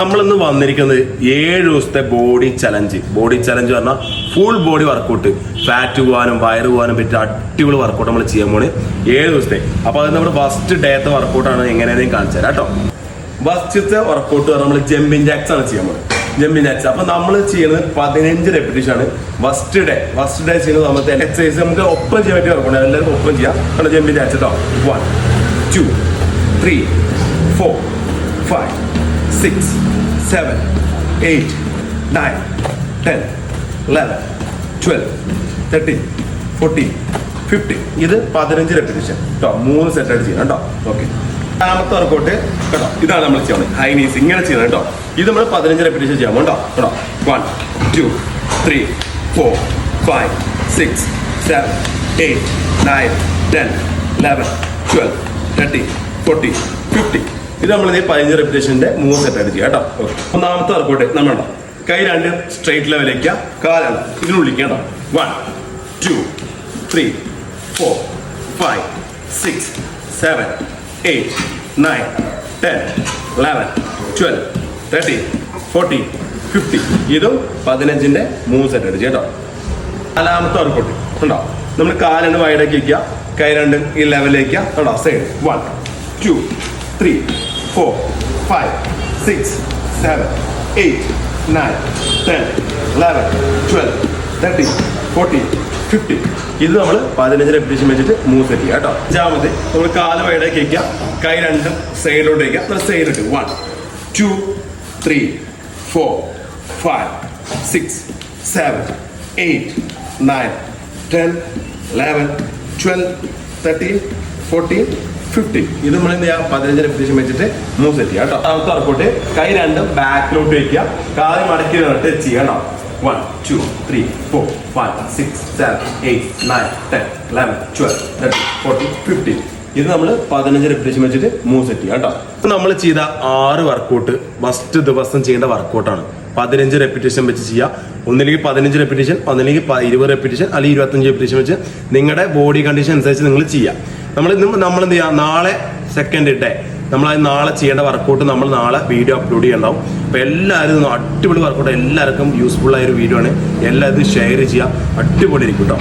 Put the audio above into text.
നമ്മളിന്ന് വന്നിരിക്കുന്നത് ഏഴ് ദിവസത്തെ ബോഡി ചലഞ്ച് ബോഡി ചലഞ്ച് പറഞ്ഞാൽ ഫുൾ ബോഡി വർക്കൗട്ട് ഫാറ്റ് പോകാനും വയറ് പോകാനും പറ്റിയ അടിപൊളി വർക്കൗട്ട് നമ്മൾ ചെയ്യാൻ പോണ്. ഏഴ് ദിവസത്തെ. അപ്പൊ അത് നമ്മുടെ ഫസ്റ്റ് ഡേത്തെ വർക്കൗട്ടാണ് എങ്ങനെയാണെന്ന് കാണിച്ചു തരാം കേട്ടോ. ഫസ്റ്റത്തെ വർക്കൗട്ട് നമ്മൾ ജമ്പിങ് ജാക്സ് ആണ് ചെയ്യാൻ പോണത് ജമ്പിങ് ജാക്സ് അപ്പൊ നമ്മൾ ചെയ്യുന്നത് പതിനഞ്ച് റെപ്പിറ്റേഷൻ ആണ്. ഫസ്റ്റ് ഡേ ഫസ്റ്റ് ഡേ ചെയ്യുന്നത് നമ്മൾ എക്സസൈസ് നമുക്ക് ഒപ്പം ചെയ്യാൻ പറ്റിയ വർക്കൗട്ട് എല്ലാവർക്കും ഒപ്പം ചെയ്യാം. കാരണം ജമ്പിങ് ജാക്സ് കേട്ടോ one two three four five six seven eight nine ten eleven twelve thirteen fourteen fifteen ഇത് പതിനഞ്ച് റെപ്പിറ്റേഷൻ കേട്ടോ മൂന്ന് സെറ്റായിട്ട് ചെയ്യണം കേട്ടോ ഓക്കെ രണ്ടാമത്തെ വർക്കൗട്ട് കേട്ടോ ഇതാണ് നമ്മൾ ചെയ്യുന്നത് ഹൈ നീസ് ഇങ്ങനെ ചെയ്യണം കേട്ടോ ഇത് നമ്മൾ പതിനഞ്ച് റെപ്പിറ്റേഷൻ ചെയ്യാം കേട്ടോ കേട്ടോ one two three four five six seven eight nine ten eleven twelve thirteen fourteen fifty ഇത് നമ്മൾ ഈ പതിനഞ്ച് റെപ്പിറ്റേഷന്റെ മൂന്ന് സെറ്റ് അടിച്ചു ചെയ്യാം കേട്ടോ. ഒന്നാമത്തെ വർക്കൗട്ട് നമ്മളുണ്ടോ കൈ രണ്ട് സ്ട്രൈറ്റ് ലെവലേക്ക കാലാണ് ഇതിനുള്ളിൽ കേട്ടോ. One two three four five six seven eight nine ten eleven twelve thirteen fourteen fifty ഇതും പതിനഞ്ചിന്റെ മൂന്ന് സെറ്റ് അടിച്ച് കേട്ടോ. നാലാമത്തെ വർക്കൗട്ട് ഉണ്ടോ നമ്മൾ കാലാണ് വൈഡാക്കി വയ്ക്കുക കൈ രണ്ട് ഈ ലെവലിലേക്ക് ഉണ്ടോ side one two three four five, six, seven, eight, nine, ten, eleven, twelve, thirteen fourteen fifty ഇത് നമ്മൾ പതിനഞ്ച് റെപ്പിറ്റേഷൻ വെച്ചിട്ട് മൂവ് സെറ്റ് ചെയ്യുക കേട്ടോ. അഞ്ചാമത്തെ നമ്മൾ കാൽ വൈഡേക്ക് വയ്ക്കുക കൈ രണ്ടും സൈഡിലോട്ട് വയ്ക്കുക നമ്മൾ സൈഡ് ഇട്ട് one two three four five six seven eight nine ten eleven twelve thirteen fourteen fifteen ഇത് നമ്മൾ എന്ത് ചെയ്യാം പതിനഞ്ച് റെപ്പിറ്റേഷൻ വെച്ചിട്ട് മൂന്ന് സെറ്റ് ചെയ്യാം കേട്ടോ. നമുക്ക് ഉറപ്പോട്ട് കൈ രണ്ടും ബാക്കിലോട്ട് വെക്കുക. കാൽ മടക്കി ടച്ച് ചെയ്യണം one two three four five six seven eight nine ten eleven twelve thirty forty fifty ഇത് നമ്മൾ പതിനഞ്ച് റെപ്പിറ്റേഷൻ വെച്ചിട്ട് മൂന്ന് സെറ്റ് ചെയ്യാം കേട്ടോ. ഇപ്പൊ നമ്മൾ ചെയ്ത ആറ് വർക്കൗട്ട് ഫസ്റ്റ് ദിവസം ചെയ്യേണ്ട വർക്കൗട്ടാണ് പതിനഞ്ച് റെപ്പിറ്റേഷൻ വെച്ച് ചെയ്യുക ഒന്നില്ലെങ്കിൽ പതിനഞ്ച് റെപ്പിറ്റേഷൻ ഒന്നില്ലെങ്കിൽ ഇരുപത് റെപ്പിറ്റേഷൻ അല്ലെങ്കിൽ ഇരുപത്തഞ്ച് റെപ്പിറ്റേഷൻ വെച്ച് നിങ്ങളുടെ ബോഡി കണ്ടീഷൻ അനുസരിച്ച് നിങ്ങൾ ചെയ്യാം. നമ്മൾ ഇന്ന് നമ്മൾ എന്ത് ചെയ്യുക നാളെ സെക്കൻഡ് ഡേ നമ്മൾ അത് നാളെ ചെയ്യേണ്ട വർക്കൗട്ട് നമ്മൾ നാളെ വീഡിയോ അപ്ലോഡ് ചെയ്യണ്ടാവും. അപ്പൊ എല്ലാവരും അടിപൊളി വർക്കൗട്ട് എല്ലാവർക്കും യൂസ്ഫുൾ ആയ ഒരു വീഡിയോ ആണ്. എല്ലാവരും ഷെയർ ചെയ്യുക. അടിപൊളി ഇരിക്കും കേട്ടോ